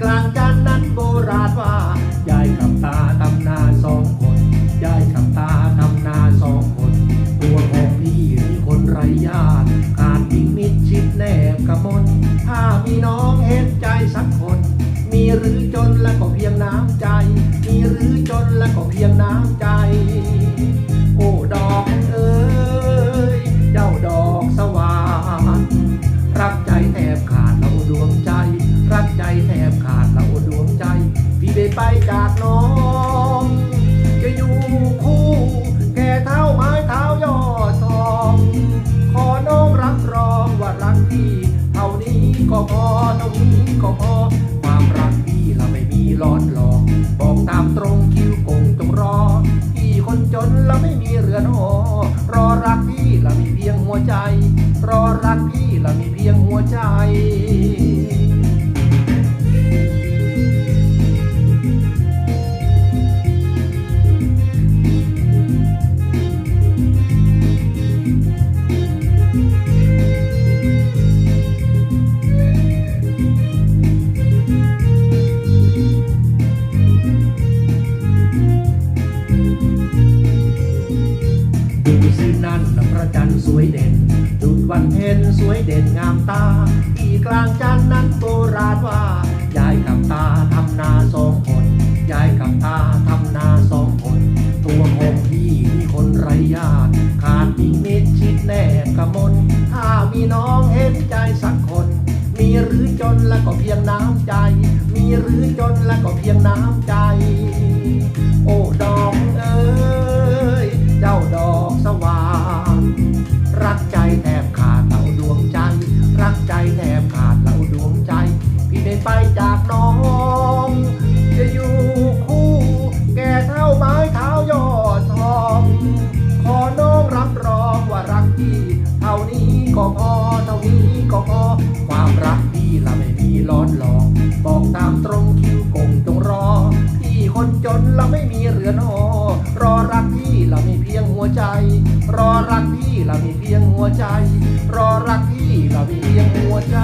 กลางกันนั้นโบราณว่ายายกับตาทำนาสองคนยายกับตาทำนาสองคน ตัวของพี่มีคนไร้ญาติขาดยิ่งมิดชิดแนบกระมนถ้ามีน้องเห็นใจสักคน มีหรือจนและก็เพียงน้ำใจ มีหรือจนและก็เพียงน้ำใจ ไปจากน้อง จะอยู่คู่แก่เท้าไม้เท้ายอดทอง ขอน้องรับรองว่ารักพี่เท่านี้ก็พอเท่านี้ก็พอ ความรักพี่เราไม่มีร้อนหลอกบอกตามตรงคิวคงต้องรอ พี่คนจนเราไม่มีเรือนหอรอรักพี่เรามีเพียงหัวใจ รอรักพี่เรามีเพียงหัวใจ ระจันทร์สวยเด่นดุจวันเพ็ญสวยเด่นงามตา ที่กลางจันทร์นั้นโบราณว่ายายกับตาทำนาสองคนยายกับตาทำนาสองคน ตัวของพี่มีคนไร้ญาติขาดมีมิตรชิดแน่กระมนถ้ามีน้องเห็นใจสักคน มีหรือจนแล้วก็เพียงน้ำใจ มีหรือจนแล้วก็เพียงน้ำใจ โอ้ ได้ไปจากน้อง จะอยู่คู่แก่เท่าไม้เท้ายอดทอง ขอน้องรับรองว่ารักพี่เท่านี้ก็พอเท่านี้ก็พอความรักพี่ละไม่มีร้อนหลอกบอกตามตรงคิวคงต้องรอ พี่คนจนเราไม่มีเรือนหอรอรักพี่เรามีเพียงหัวใจ รอรักพี่เรามีเพียงหัวใจ รอรักพี่เรามีเพียงหัวใจ